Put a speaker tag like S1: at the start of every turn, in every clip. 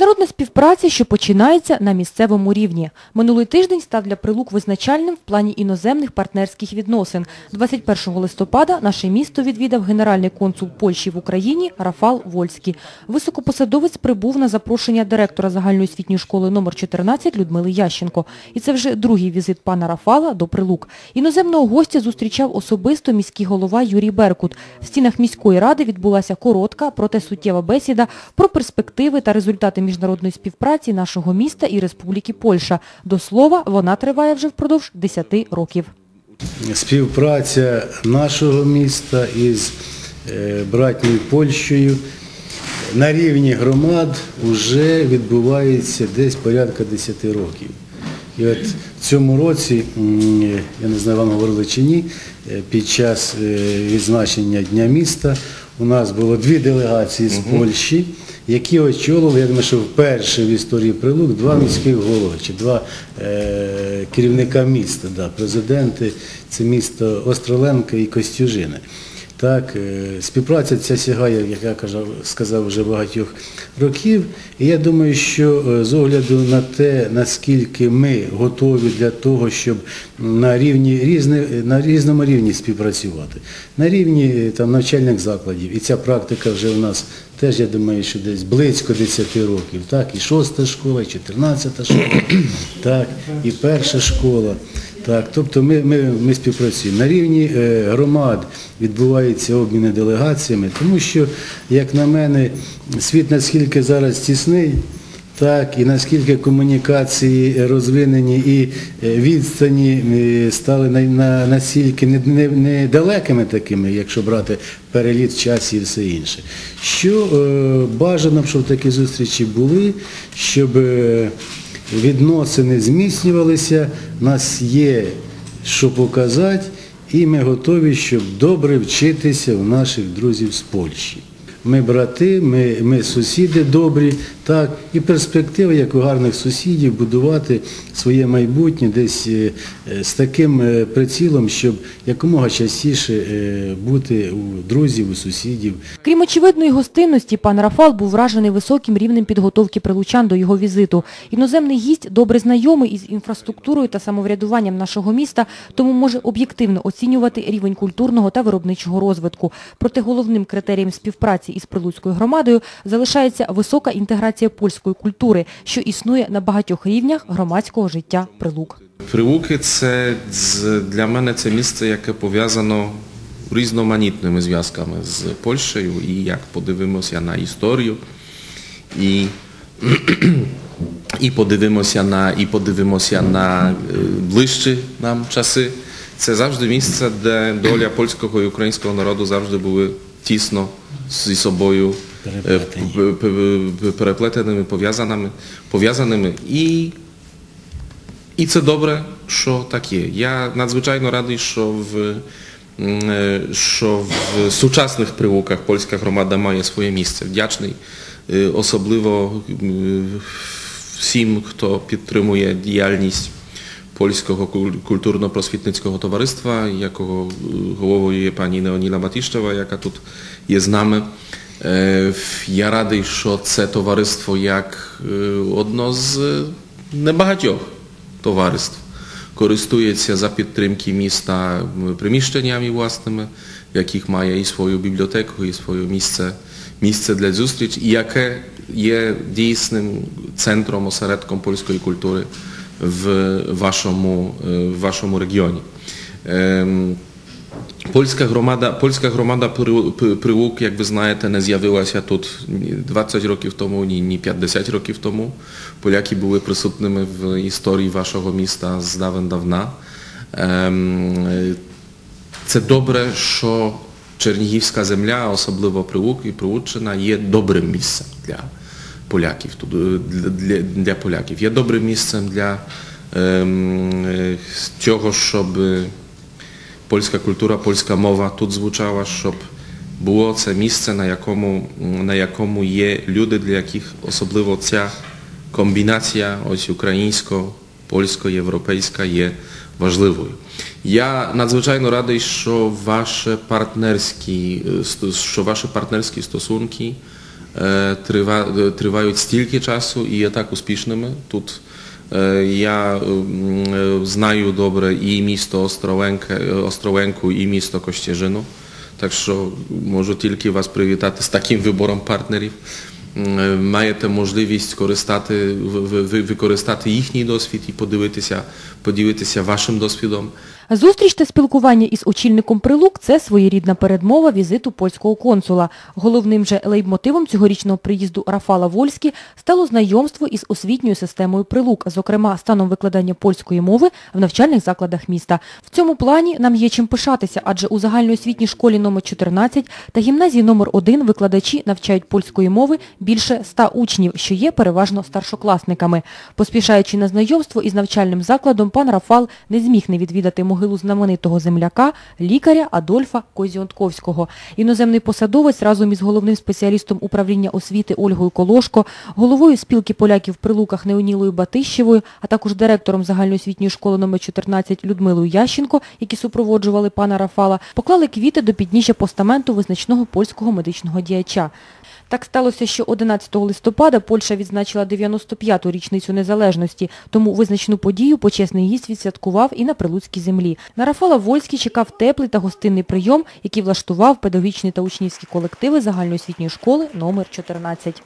S1: Міжнародна співпраця, що починається на місцевому рівні. Минулий тиждень став для Прилук визначальним в плані іноземних партнерських відносин. 21 листопада наше місто відвідав генеральний консул Польщі в Україні Рафал Вольський. Високопосадовець прибув на запрошення директора загальноосвітньої школи номер 14 Людмили Ященко. І це вже другий візит пана Рафала до Прилук. Іноземного гостя зустрічав особисто міський голова Юрій Беркут. В стінах міської ради відбулася коротка, проте суттєва бесіда про перспективи та результати міжнародної співпраці нашого міста і Республіки Польща. До слова, вона триває вже впродовж 10 років.
S2: Співпраця нашого міста із е, братньою Польщею на рівні громад вже відбувається десь порядка 10 років. І от в цьому році, я не знаю, вам говорили чи ні, е, під час е, відзначення Дня міста у нас було дві делегації з Польщі, які очолили, я думаю, що вперше в історії Прилук два міських голови, чи два е, керівника міста, да, президенти, це місто Остроленка і Костюжини. Так, е, співпраця ця сягає, як я сказав, вже багатьох років. І я думаю, що е, з огляду на те, наскільки ми готові для того, щоб на рівні різне, на різному рівні співпрацювати, на рівні е, там, навчальних закладів. І ця практика вже у нас теж, я думаю, що десь близько 10 років. Так, і шоста школа, і 14 школа, так, і перша школа. Так, тобто ми, ми, ми співпрацюємо. На рівні е, громад відбуваються обміни делегаціями, тому що, як на мене, світ наскільки зараз тісний, так, і наскільки комунікації розвинені і е, відстані е, стали на, на, настільки не, не, не далекими такими, якщо брати переліт в часі і все інше. Що бажано, щоб такі зустрічі були, щоб відносини зміцнювалися, нас є що показати, і ми готові, щоб добре вчитися у наших друзів з Польщі. Ми брати, ми, ми сусіди добрі, так, і перспектива, як у гарних сусідів, будувати своє майбутнє десь е, е, з таким е, прицілом, щоб якомога частіше бути у друзів, у сусідів.
S1: Крім очевидної гостинності, пан Рафал був вражений високим рівнем підготовки прилучан до його візиту. Іноземний гість добре знайомий із інфраструктурою та самоврядуванням нашого міста, тому може об'єктивно оцінювати рівень культурного та виробничого розвитку. Проте головним критерієм співпраці із Прилуцькою громадою залишається висока інтеграція польської культури, що існує на багатьох рівнях громадського життя Прилук.
S3: Прилуки це для мене це місце, яке пов'язано різноманітними зв'язками з Польщею. І як подивимося на історію, і, і подивимося на і подивимося на е, ближчі нам часи. Це завжди місце, де доля польського і українського народу завжди були тісно зі собою п- переплетеними, пов'язаними, пов'язаними. І і це добре, що так є. Я надзвичайно радий, що в, е, що в сучасних прилуках польська громада має своє місце. Вдячний е, особливо всім, хто підтримує діяльність Польського культурно-просвітницького товариства, якого е, головою є пані Неоніла Матіщева, яка тут є з нами. Е, Я радий, що це товариство як е, одно з е, небагатьох товариств користується за підтримки міста м, приміщеннями власними, в яких має і свою бібліотеку, і своє місце, місце для зустріч, і яке є дійсним центром, осередком польської культури в вашому, е, в вашому регіоні. Польська громада, При- При- Прилук, як ви знаєте, не з'явилася тут ні 20 років тому, ні, ні 50 років тому. Поляки були присутніми в історії вашого міста з давен давна. Ем, Це добре, що Чернігівська земля, особливо Прилук і Прилуччина, є добрим місцем для поляків. е, Для, для, поляків. Є добрим місцем для ем, е, цього, щоб польська культура, польська мова тут звучала, щоб було це місце, на якому, на якому є люди, для яких особливо ця комбінація ось українсько-польсько-європейська є важливою. Я надзвичайно радий, що, ваше партнерські, що ваші партнерські стосунки трива- тривають стільки часу і є так успішними. Тут е, я м, е, знаю добре і місто Островенка, е, Островенку, і місто Костяжину. Так що можу тільки вас привітати з таким вибором партнерів. М, е, Маєте можливість користати, ви- ви- ви- використати їхній досвід і подивитися, поділитися вашим досвідом.
S1: Зустріч та спілкування із очільником Прилук – це своєрідна передмова візиту польського консула. Головним же лейбмотивом цьогорічного приїзду Рафала Вольські стало знайомство із освітньою системою Прилук, зокрема станом викладання польської мови в навчальних закладах міста. В цьому плані нам є чим пишатися, адже у загальноосвітній школі номер 14 та гімназії номер 1 викладачі навчають польської мови більше 100 учнів, що є переважно старшокласниками. Поспішаючи на знайомство із навчальним закладом, пан Рафал не зміг не відвідати могилу знаменитого земляка, лікаря Адольфа Козіонтковського. Іноземний посадовець разом із головним спеціалістом управління освіти Ольгою Колошко, головою спілки поляків при Луках Неонілою Батищевою, а також директором загальноосвітньої школи номер 14 Людмилою Ященко, які супроводжували пана Рафала, поклали квіти до підніжжя постаменту визначного польського медичного діяча. Так сталося, що 11 листопада Польща відзначила 95-ту річницю незалежності, тому визначну подію почесний гість відсвяткував і на Прилуцькій землі. На Рафала Вольський чекав теплий та гостинний прийом, який влаштував педагогічні та учнівські колективи загальноосвітньої школи номер 14.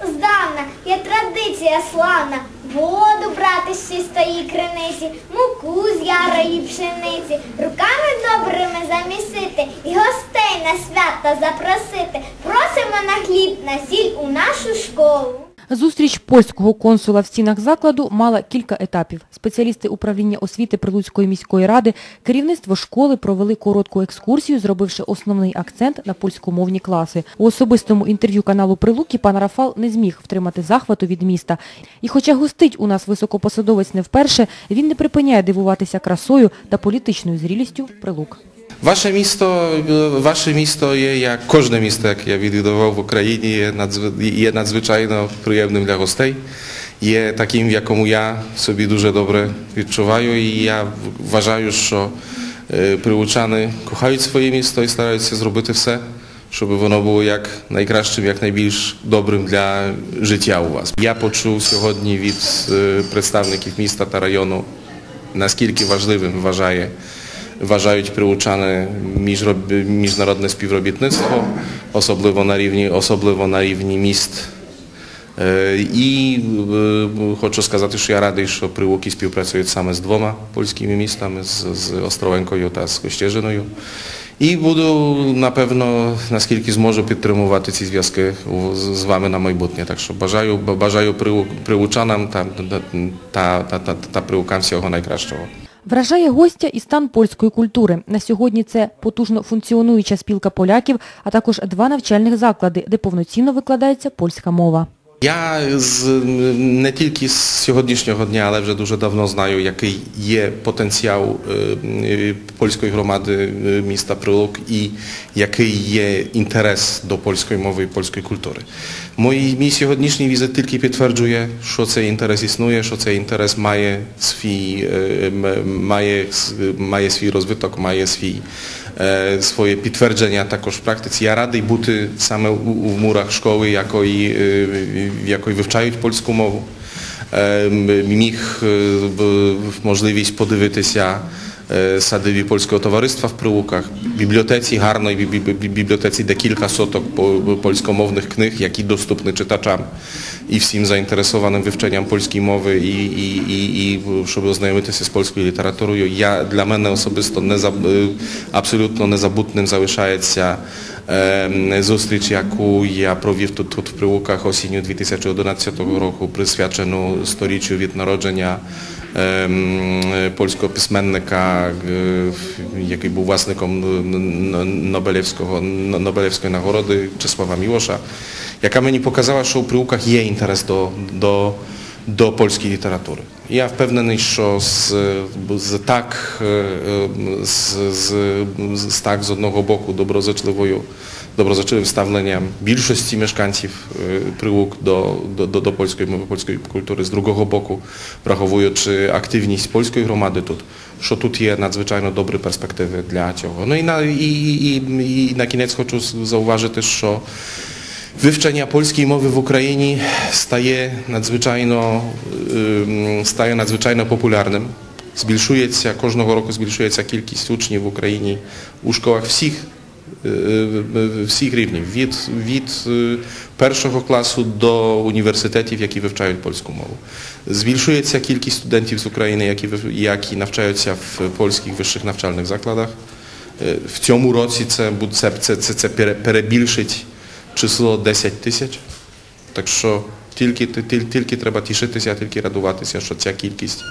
S4: Здавна є традиція славна воду брати з чистої криниці, муку з ярої пшениці, руками добрими замісити і гостей на свята запросити. Просимо на хліб, на сіль у нашу школу.
S1: Зустріч польського консула в стінах закладу мала кілька етапів. Спеціалісти управління освіти Прилуцької міської ради, керівництво школи провели коротку екскурсію, зробивши основний акцент на польськомовні класи. У особистому інтерв'ю каналу Прилуки пан Рафал не зміг втримати захвату від міста. І хоча гостить у нас високопосадовець не вперше, він не припиняє дивуватися красою та політичною зрілістю Прилук.
S3: Ваше місто, е, ваше місто є як кожне місто, яке я відвідував в Україні, є, надзв- є надзвичайно приємним для гостей. Є таким, в якому я собі дуже добре відчуваю. І я в- вважаю, що е, прилучани кохають своє місто і стараються зробити все, щоб воно було як найкращим, як найбільш добрим для життя у вас. Я почув сьогодні від е, представників міста та району, наскільки важливим вважає вважають приучане міжроб- міжнародне співробітництво, особливо на рівні, особливо на рівні міст. Е, І е, хочу сказати, що я радий, що Прилуки співпрацюють саме з двома польськими містами, з, з Островенкою та з Костяжиною. І буду, напевно, наскільки зможу підтримувати ці зв'язки у- з з вами на майбутнє. Так що бажаю, бажаю прилу- прилучанам та, та, та, та, та прилукам всього найкращого.
S1: Вражає гостя і стан польської культури. На сьогодні це потужно функціонуюча спілка поляків, а також два навчальних заклади, де повноцінно викладається польська мова.
S3: Я з, не тільки з сьогоднішнього дня, але вже дуже давно знаю, який є потенціал е, польської громади е, міста Прилук і який є інтерес до польської мови і польської культури. Мій, мій сьогоднішній візит тільки підтверджує, що цей інтерес існує, що цей інтерес має свій, е, має, має свій розвиток, має свій е, своє підтвердження також в практиці. Я радий бути саме у, у мурах школи, якої, е, в якої вивчають польську мову. Е, м- Міг е, б- можливість подивитися е, садові польського товариства в Прилуках, бібліотеці гарної бі- бі- бі- бібліотеці, де кілька соток по- польськомовних книг, які доступні читачам і всім заінтересованим вивченням польської мови і, і, і, і щоб ознайомитися з польською літературою. Я, для мене особисто не заб- е, абсолютно незабутним залишається е, зустріч, яку я провів тут, тут в Прилуках осінню 2011 року, присвячену сторіччю від народження ем, польського письменника, е, який був власником н- Нобелівського, Нобелівської нагороди Czesława Miłosza, яка мені показала, що у Прилуках є інтерес до, до, до польської літератури. Я впевнений, що з, з так, е, е, з, з, з так з одного боку доброзичливою доброзичливим ставленням більшості мешканців е, Прилук до, до, до, до польської мови, польської культури, з другого боку, враховуючи активність польської громади тут, що тут є надзвичайно добрі перспективи для цього. Ну і на, і, і, і, і на кінець хочу зауважити, що Wywczenia polskiej mowy w Ukrainie staje nadzwyczajno, ym, staje nadzwyczajno popularnym. Збільшується, кожного року збільшується кількість учнів в Україні у школах всіх, е, е, всіх рівнів, від, від е, першого класу до університетів, які вивчають польську мову. Збільшується кількість студентів з України, які, які навчаються в польських вищих навчальних закладах. Е, В цьому році це, це, це, це перебільшить число 10 тисяч. Так що тільки, тільки, треба тішитися, тільки радуватися, що ця кількість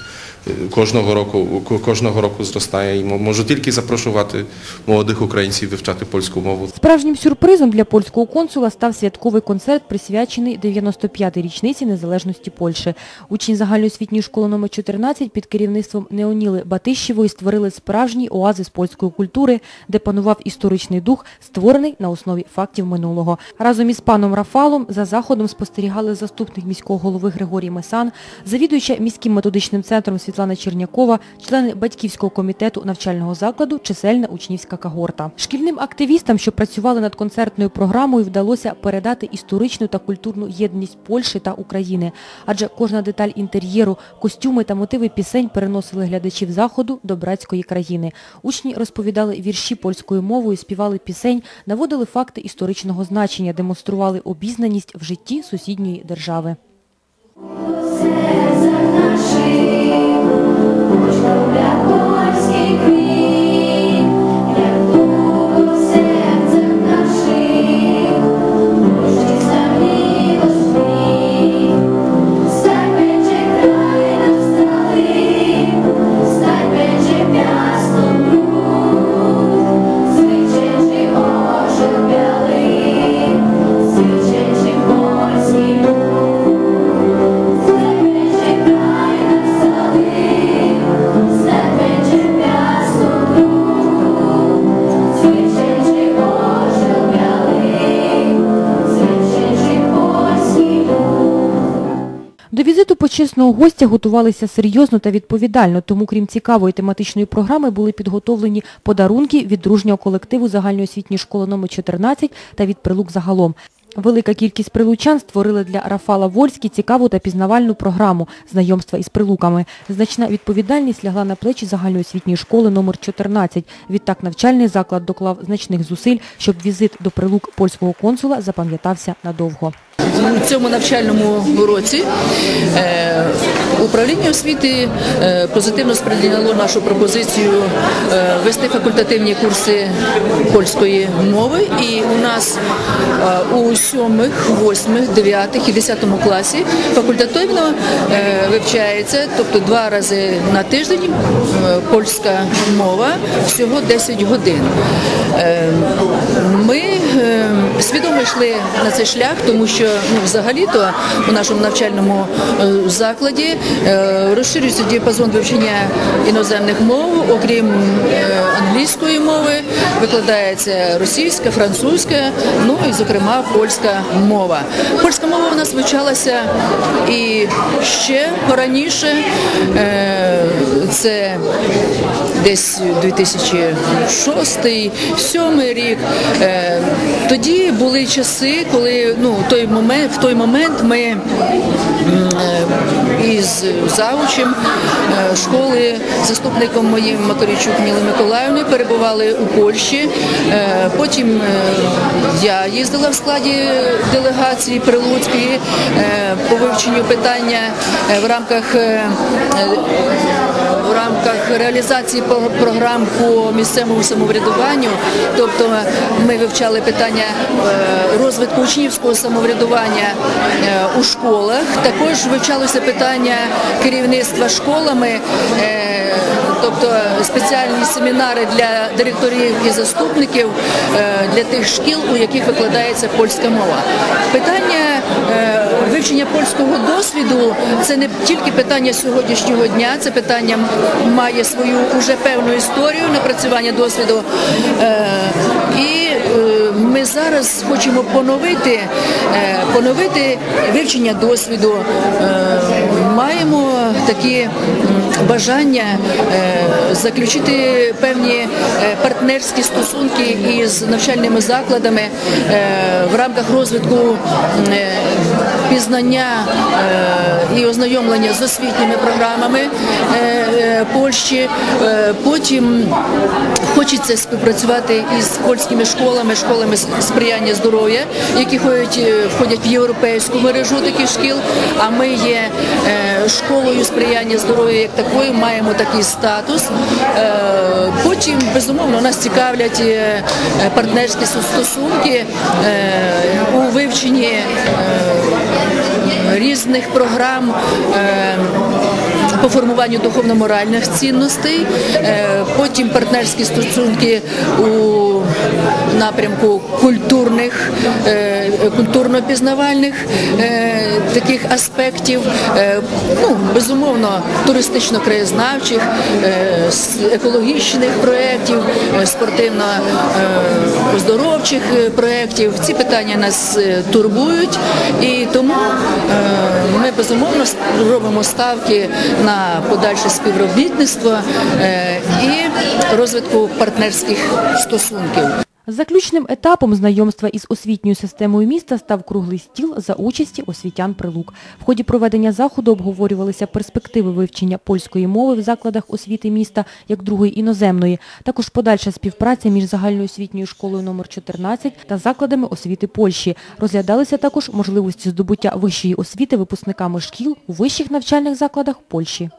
S3: е, кожного року, кожного року зростає. І можу тільки запрошувати молодих українців вивчати польську мову.
S1: Справжнім сюрпризом для польського консула став святковий концерт, присвячений 95-й річниці незалежності Польщі. Учні загальноосвітньої школи номер 14 під керівництвом Неоніли Батищевої створили справжній оазис польської культури, де панував історичний дух, створений на основі фактів минулого. Разом із паном Рафалом за заходом спостерігали заступник міського голови Григорій Месан, завідуюча міським методичним центром Світлана Чернякова, члени батьківського комітету навчального закладу, чисельна учнівська когорта. Шкільним активістам, що працювали над концертною програмою, вдалося передати історичну та культурну єдність Польщі та України, адже кожна деталь інтер'єру, костюми та мотиви пісень переносили глядачів заходу до братської країни. Учні розповідали вірші польською мовою, співали пісень, наводили факти історичного значення, демонстрували обізнаність в житті сусідньої держави.
S5: Polski
S1: почесного гостя готувалися серйозно та відповідально, тому крім цікавої тематичної програми були підготовлені подарунки від дружнього колективу загальноосвітньої школи номер 14 та від прилук загалом. Велика кількість прилучан створили для Рафала Вольський цікаву та пізнавальну програму знайомства із прилуками. Значна відповідальність лягла на плечі загальноосвітньої школи номер 14. Відтак навчальний заклад доклав значних зусиль, щоб візит до прилук польського консула запам'ятався надовго.
S6: У цьому навчальному році е, управління освіти е, позитивно сприйняло нашу пропозицію е, вести факультативні курси польської мови. І у нас у сьомих, восьмих, дев'ятих і десятому класі факультативно вивчається, тобто два рази на тиждень польська мова, всього 10 годин. Ми свідомо йшли на цей шлях, тому що ну, взагалі-то у нашому навчальному е, закладі е, розширюється діапазон вивчення іноземних мов, окрім е, англійської мови, викладається російська, французька, ну і, зокрема, польська мова. Польська мова у нас вивчалася і ще раніше. Е, Це десь 2006-2007 рік. Е, Були часи, коли ну, той момент, в той момент ми е, із завучем е, школи, заступником моїм Макарічук Ніли Миколаївни перебували у Польщі. Е, Потім я їздила в складі делегації Прилуцької по вивченню питання в рамках в рамках реалізації програм по місцевому самоврядуванню, тобто ми вивчали питання розвитку учнівського самоврядування е, у школах. Також вивчалося питання керівництва школами. е, Тобто спеціальні семінари для директорів і заступників е, для тих шкіл, у яких викладається польська мова. Питання е, вивчення польського досвіду це не тільки питання сьогоднішнього дня, це питання має свою уже певну історію напрацювання досвіду. Е, І е, ми зараз хочемо поновити, е, поновити вивчення досвіду. Е, Маємо такі бажання е, заключити певні партнерські стосунки із навчальними закладами в рамках розвитку пізнання і ознайомлення з освітніми програмами Польщі. Потім хочеться співпрацювати із польськими школами, школами сприяння здоров'я, які е, входять в європейську мережу таких шкіл. А ми є е, школою сприяння здоров'я як такою, маємо такий статус. Е, Потім, безумовно, нас цікавлять партнерські стосунки у вивченні різних програм. По формуванню духовно-моральних цінностей, е, потім партнерські стосунки у напрямку культурних, е, культурно-пізнавальних е, таких аспектів, ну, безумовно, туристично-краєзнавчих, екологічних проєктів, спортивно-оздоровчих проєктів. Ці питання нас турбують, і тому ми безумовно робимо ставки на подальше співробітництво е, і розвитку партнерських стосунків.
S1: Заключним етапом знайомства із освітньою системою міста став круглий стіл за участі освітян Прилук. В ході проведення заходу обговорювалися перспективи вивчення польської мови в закладах освіти міста як другої іноземної, також подальша співпраця між загальноосвітньою школою номер 14 та закладами освіти Польщі. Розглядалися також можливості здобуття вищої освіти випускниками шкіл у вищих навчальних закладах Польщі.